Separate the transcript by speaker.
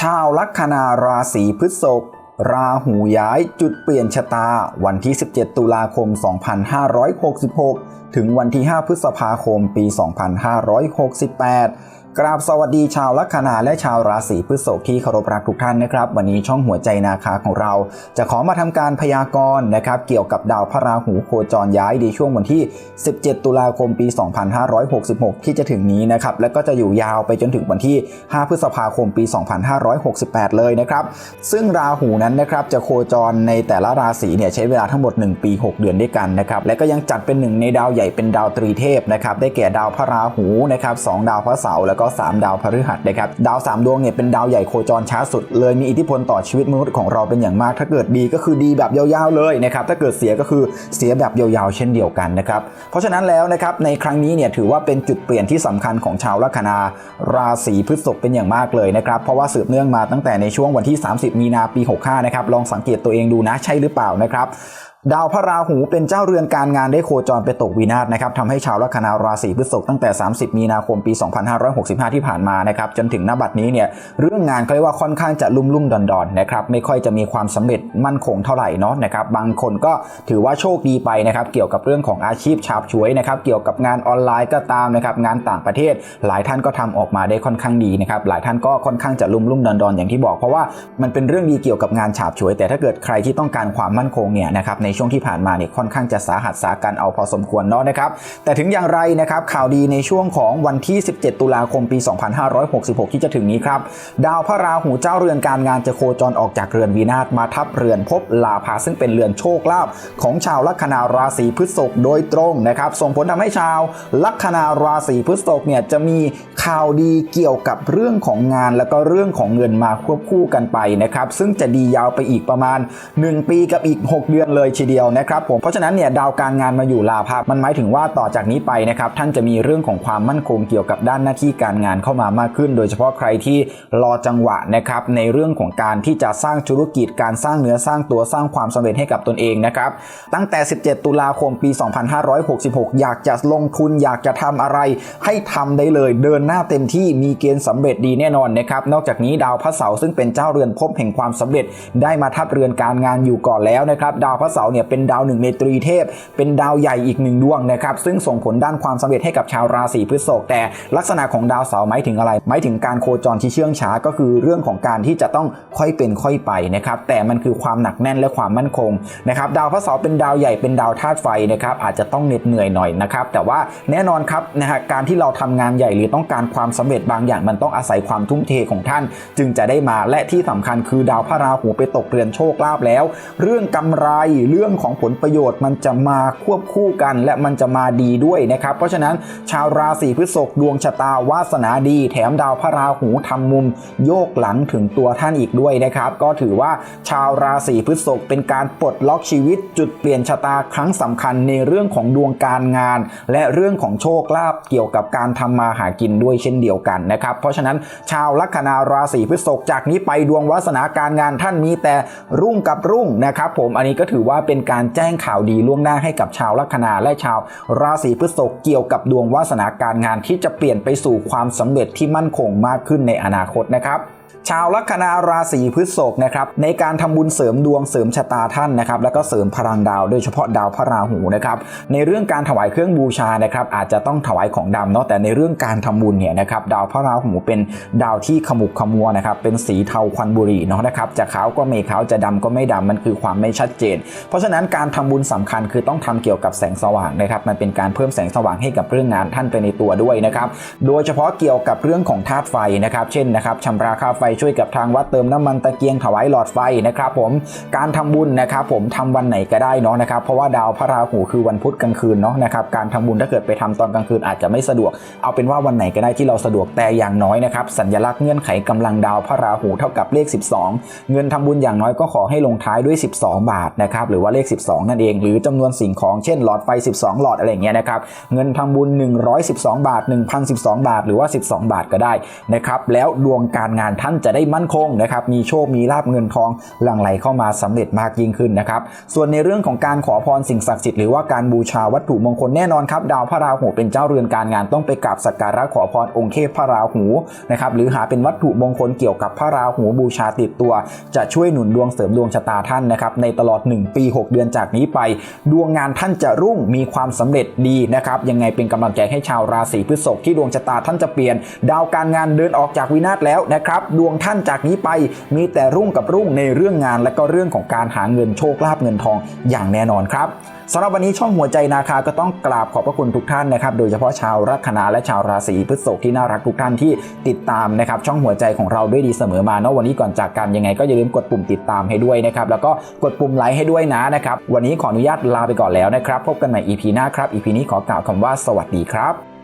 Speaker 1: ชาวลัคนาราศีพฤษภราหูย้ายจุดเปลี่ยนชะตา วันที่ 17 ตุลาคม 2566 ถึงวันที่ 5 พฤษภาคม ปี 2568 กราบสวัสดีชาวลัคนาและชาวราศีพฤษภที่เคารพรักทุกท่านนะครับ วันนี้ช่องหัวใจนาคาของเรา จะขอมาทำการพยากรณ์นะครับเกี่ยวกับดาวพระราหูโคจรย้ายในช่วงวันที่ 17 ตุลาคมปี 2566 ที่จะถึงนี้นะครับและก็จะอยู่ยาวไปจนถึงวันที่ 5 พฤษภาคมปี 2568 เลยนะครับ ซึ่งราหูนั้นนะครับจะโคจรในแต่ละราศีเนี่ยใช้เวลาทั้งหมด 1 ปี 6 เดือนด้วยกันนะครับและก็ยังจัดเป็นหนึ่งในดาวใหญ่เป็นดาวตรีเทพนะครับได้แก่ดาวพระราหูนะครับสองดาวพระเสาร์แล้วก็ 3 ดาวพฤหัสนะครับดาว 3 ดวงเนี่ยเป็นดาวใหญ่โคจรช้าสุด เลยมีอิทธิพลต่อชีวิตมนุษย์ของเราเป็นอย่างมาก ถ้าเกิดดีก็คือดีแบบยาวๆเลยนะครับถ้าเกิดเสียก็คือเสียแบบยาวๆ เช่นเดียวกันนะครับเพราะฉะนั้นแล้วนะครับในครั้งนี้เนี่ยถือว่าเป็นจุดเปลี่ยนที่สำคัญของชาวลัคนาราศีพฤษภเป็นอย่างมากเลยนะครับเพราะว่าสืบเนื่องมาตั้งแต่ในช่วงวันที่ 30 มีนาปี 65นะครับลองสังเกตตัวเองดูนะใช่หรือเปล่านะครับดาวพระราหูเป็นเจ้าเรือนการงานได้โคจรไปตกวินาศนะครับทำให้ชาวลัคนาราศีพฤษภตั้งแต่ 30 มีนาคมปี 2565 ที่ผ่านมานะครับจนถึงณบัดนี้เนี่ยเรื่องงานเขาเรียกว่าค่อนข้างจะลุ่มลุ่มดอนดอนนะครับไม่ค่อยจะมีความสำเร็จมั่นคงเท่าไหร่เนาะนะครับบางคนก็ถือว่าโชคดีไปนะครับเกี่ยวกับเรื่องของอาชีพฉาบฉวยนะครับเกี่ยวกับงานออนไลน์ก็ตามนะครับงานต่างประเทศ หลายท่านก็ทำออกมาได้ค่อนข้างดีนะครับหลายท่านก็ค่อนข้างจะลุ่มลุ่มดอนดอนอย่างที่บอกเพราะว่ามันเป็นเรื่องดีเกี่ยวกับงานฉาบฉวย แต่ถ้าเกิดใครที่ต้องการความมั่นคงเนี่ยนะครับในในช่วงที่ผ่านมาเนี่ยค่อนข้างจะสาหัสสากันเอาพอสมควรเนาะนะครับ แต่ถึงอย่างไรนะครับข่าวดีในช่วงของวันที่ 17 ตุลาคมปี 2566 ที่จะถึงนี้ครับดาวพระราหูเจ้าเรือนการงานจะโคจรออกจากเรือนวีนาศมาทับเรือนภพลาภาซึ่งเป็นเรือนโชคลาภของชาวลัคนาราศีพฤษภโดยตรงนะครับส่งผลทำให้ชาวลัคนาราศีพฤษภเนี่ยจะมีข่าวดีเกี่ยวกับเรื่องของงานแล้วก็เรื่องของเงินมาควบคู่กันไปนะครับซึ่งจะดียาวไปอีกประมาณ 1 ปีกับอีก 6 เดือนเลยทีเดียวนะครับผมเพราะฉะนั้นเนี่ยดาวการงานมาอยู่ลาภามันหมายถึงว่าต่อจากนี้ไปนะครับท่านจะมีเรื่องของความมั่นคงเกี่ยวกับด้านหน้าที่การงานเข้ามามากขึ้น โดยเฉพาะใครที่รอจังหวะนะครับในเรื่องของการที่จะสร้างธุรกิจการสร้างเนื้อสร้างตัวสร้างความสำเร็จให้กับตนเองนะครับตั้งแต่ 17 ตุลาคมปี 2566 อยากจะลงทุนอยากจะทำอะไร ให้ทำได้เลยเดินหน้าเต็มที่มีเกณฑ์สำเร็จดีแน่นอนนะครับนอกจากนี้ดาวพระเสาร์ซึ่งเป็นเจ้าเรือนภพแห่งความสำเร็จ ได้มาทับเรือนการงานอยู่ก่อนแล้วนะครับดาวพระเสาร์เนี่ยเป็นดาวหนึ่งในตรีเทพ เป็นดาวใหญ่อีกหนึ่งดวงนะครับซึ่งส่งผลด้านความสำเร็จให้กับชาวราศีพฤษภแต่ลักษณะของดาวเสาร์หมายถึงอะไรหมายถึงการโคจรที่เชื่องช้าก็คือเรื่องของการที่จะต้องค่อยเป็นค่อยไปนะครับแต่มันคือความหนักแน่นและความมั่นคงนะครับดาวพระเสาร์เป็นดาวใหญ่เป็นดาวธาตุไฟนะครับอาจจะต้องเหน็ดเหนื่อยหน่อยนะครับแต่ว่าแน่นอนครับนะฮะการที่เราทำงานใหญ่หรือต้องการความสำเร็จบางอย่างมันต้องอาศัยความทุ่มเทของท่าน จึงจะได้มาและที่สำคัญคือดาวพระราหูไปตกเรือนโชคลาภแล้ว เรื่องกำไรเรื่องของผลประโยชน์มันจะมาควบคู่กัน และมันจะมาดีด้วยนะครับ เพราะฉะนั้นชาวราศีพฤษภดวงชะตาวาสนาดี แถมดาวพระราหูทำมุมโยกหลังถึงตัวท่านอีกด้วยนะครับ ก็ถือว่าชาวราศีพฤษภเป็นการปลดล็อกชีวิต จุดเปลี่ยนชะตาครั้งสำคัญในเรื่องของดวงการงาน และเรื่องของโชคลาภเกี่ยวกับการทำมาหากินด้วยเช่นเดียวกันนะครับ เพราะฉะนั้นชาวลัคนาราศีพฤษภจากนี้ไปดวงวาสนาการงานท่านมีแต่รุ่งกับรุ่งนะครับ ผมอันนี้ก็ถือว่าเป็นการแจ้งข่าวดีล่วงหน้าให้กับชาวลัคนาและชาว ราศีพฤษภเกี่ยวกับดวงวาสนาการงานที่จะเปลี่ยนไปสู่ความสำเร็จที่มั่นคงมากขึ้นในอนาคตนะครับ ชาวลัคนาราศีพฤษภนะครับในการทำบุญเสริมดวงเสริมชะตาท่านนะครับแล้วก็เสริมพลังดาวโดยเฉพาะดาวพระราหูนะครับในเรื่องการถวายเครื่องบูชานะครับอาจจะต้องถวายของดำเนาะแต่ในเรื่องการทำบุญเนี่ยนะครับดาวพระราหูเป็นดาวที่ขมุกขมัวนะครับเป็นสีเทาควันบุหรี่เนาะนะครับจะขาวก็ไม่ขาวจะดำก็ไม่ดำมันคือความไม่ชัดเจน เพราะฉะนั้นการทำบุญสำคัญคือต้องทำเกี่ยวกับแสงสว่างนะครับมันเป็นการเพิ่มแสงสว่างให้กับเรื่องงานท่านไปในตัวด้วยนะครับโดยเฉพาะเกี่ยวกับเรื่องของธาตุไฟนะครับเช่นนะครับชำระค่าไฟช่วยกับทางวัดเติมน้ำมันตะเกียงถวายหลอดไฟนะครับผมการทำบุญนะครับผมทำวันไหนก็ได้เนาะนะครับเพราะว่าดาวพระราหูคือวันพุธกลางคืนเนาะนะครับการทำบุญถ้าเกิดไปทำตอนกลางคืนอาจจะไม่สะดวก เอาเป็นว่าวันไหนก็ได้ที่เราสะดวกแต่อย่างน้อยนะครับสัญลักษณ์เงื่อนไขกำลังดาวพระราหูเท่ากับเลข 12 เงินทำบุญอย่างน้อยก็ขอให้ลงท้ายด้วย 12 บาทนะครับหรือว่าเลข 12 นั่นเอง หรือจำนวนสิ่งของเช่นหลอดไฟ 12 หลอดอะไรเงี้ยนะครับเงินทำบุญ 112 บาท 1,012 บาท หรือว่า 12 บาทก็ได้นะครับแล้วดวงการงานท่านจะจะได้มั่นคงนะครับมีโชคมีลาบเงินทองหลั่งไหลเข้ามาสำเร็จมากยิ่งขึ้นนะครับส่วนในเรื่องของการขอพรสิ่งศักดิ์สิทธิ์หรือว่าการบูชาวัตถุมงคลแน่นอนครับดาวพระราหูเป็นเจ้าเรือนการงานต้องไปกราบสักการะขอพรองค์เทพพระราหูนะครับหรือหาเป็นวัตถุมงคลเกี่ยวกับพระราหูบูชาติดตัว จะช่วยหนุนดวงเสริมดวงชะตาท่านนะครับในตลอด 1 ปี 6 เดือนจากนี้ไป ดวงงานท่านจะรุ่งมีความสำเร็จดีนะครับยังไงเป็นกำลังใจให้ชาวราศีพฤษภที่ดวงชะตาท่านจะเปลี่ยน ดาวการงานเดินออกจากวินาศแล้วนะครับดววงท่านจากนี้ไป มีแต่รุ่งกับรุ่งในเรื่องงานและก็เรื่องของการหาเงินโชคลาภเงินทองอย่างแน่นอนครับสำหรับวันนี้ช่องหัวใจนาคาก็ต้องกราบขอบพระคุณทุกท่านนะครับ โดยเฉพาะชาวลัคนาและชาวราศีพฤษภที่น่ารักทุกท่านที่ติดตามนะครับช่องหัวใจของเราด้วยดีเสมอมาเนาะวันนี้ก่อนจากกันยังไงก็อย่าลืมกดปุ่มติดตามให้ด้วยนะครับแล้วก็กดปุ่มไลค์ให้ด้วยนะนะครับวันนี้ขออนุญาตลาไปก่อนแล้วนะครับพบกันใหม่ EP หน้าครับ EP นี้ขอกล่าวคำว่าสวัสดีครับ